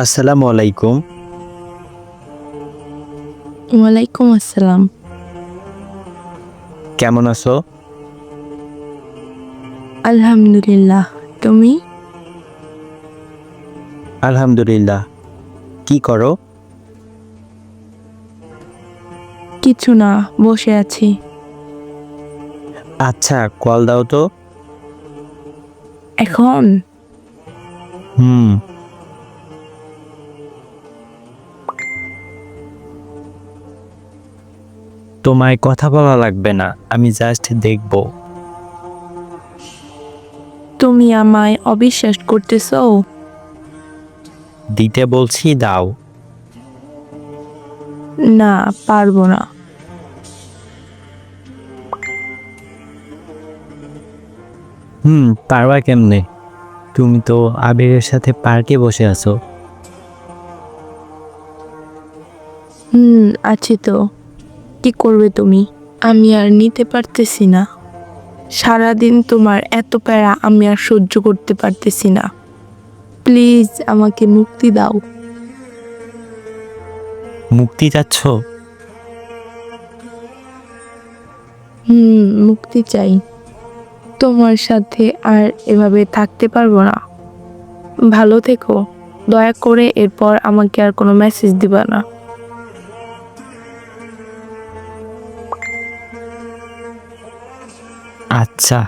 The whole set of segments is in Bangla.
আসসালামু আলাইকুম। ওয়ালাইকুম আসসালাম। কেমন আছো? আলহামদুলিল্লাহ। তুমি? আলহামদুলিল্লাহ। কি করো? কিছু না বসে আছি। আচ্ছা কল দাও তো। এখন? হুম। তোমায় কথা বলা লাগবে না আমি জাস্ট দেখব। তুমি আমায় অবিশ্বাস করতেছ? দিতে বলছি দাও। না পারব না। হুম পারবা কেমনে? তুমি তো আবিরের সাথে পার্কে বসে আছো। হুম আছি তো। কি করবে তুমি? আমি আর নিতে পারতেছি না। সারাদিন তোমার এত প্যারা আমি আর সহ্য করতে পারতেছি না। প্লিজ আমাকে মুক্তি দাও। মুক্তি চাচ্ছ? হুম মুক্তি চাই। তোমার সাথে আর এভাবে থাকতে পারব না। ভালো থেকো। দয়া করে এরপর আমাকে আর কোনো মেসেজ দিবা না। আচ্ছা।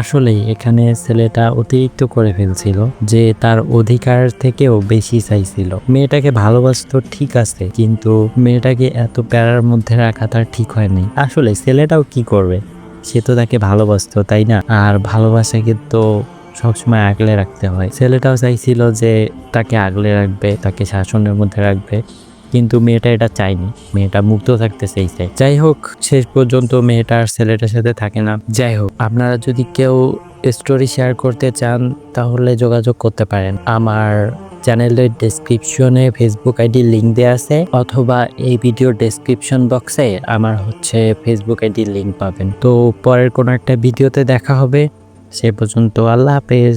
আসলেই এখানে ছেলেটা অতিরিক্ত করে ফেলছিল যে তার অধিকার থেকেও বেশি চাইছিল। মেয়েটাকে ভালোবাসতো ঠিক আছে, কিন্তু মেয়েটাকে এত প্যারার মধ্যে রাখা তার ঠিক হয়নি। আসলে ছেলেটাও কি করবে? সে তো তাকে ভালোবাসতো, তাই না? আর ভালোবাসাকে তো সবসময় আগলে রাখতে হয়। ছেলেটাও চাইছিল যে তাকে আগলে রাখবে, তাকে শাসনের মধ্যে রাখবে। কিন্তু মেয়েটা এটা চায়নি। মেয়েটা মুক্ত থাকতে চাইছে। যাই হোক, শেষ পর্যন্ত মেয়েটা আর ছেলেটার সাথে থাকে না। যাই হোক, আপনারা যদি কেউ স্টোরি শেয়ার করতে চান, তাহলে যোগাযোগ করতে পারেন। আমার চ্যানেলের ডেসক্রিপশনে ফেসবুক আইডি লিঙ্ক দেওয়া আছে, অথবা এই ভিডিওর ডেসক্রিপশন বক্সে আমার হচ্ছে ফেসবুক আইডি লিঙ্ক পাবেন। তো পরের কোনো একটা ভিডিওতে দেখা হবে। সে পর্যন্ত আল্লাহ হাফেজ।